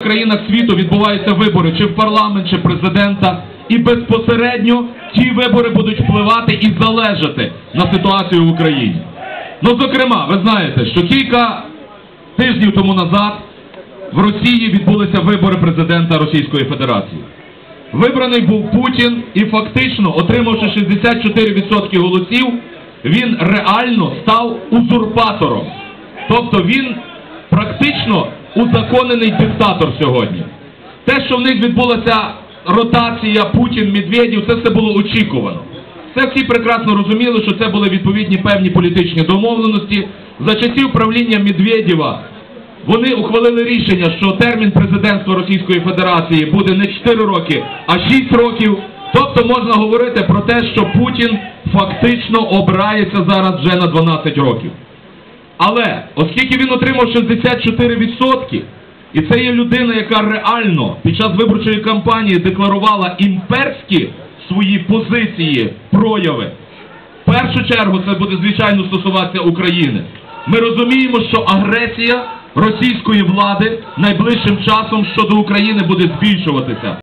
В країнах світу відбуваються вибори чи в парламент, чи президента, і безпосередньо ті вибори будуть впливати і залежати на ситуацію в Україні. Ну, зокрема, ви знаєте, що кілька тижнів тому назад в Росії відбулися вибори президента Російської Федерації. Вибраний був Путін і фактично, отримавши 64% голосів, він реально став узурпатором. Тобто він практично узаконений диктатор сьогодні. Те, що в них відбулася ротація Путін-Медведів, це все було очікувано. Це всі прекрасно розуміли, що це були відповідні певні політичні домовленості. За часів правління Медведєва вони ухвалили рішення, що термін президентства Російської Федерації буде не 4 роки, а 6 років. Тобто можна говорити про те, що Путін фактично обирається зараз вже на 12 років. Але оскільки він отримав 64%, і це є людина, яка реально під час виборчої кампанії декларувала імперські свої позиції, прояви, в першу чергу це буде звичайно стосуватися України. Ми розуміємо, що агресія російської влади найближчим часом щодо України буде збільшуватися.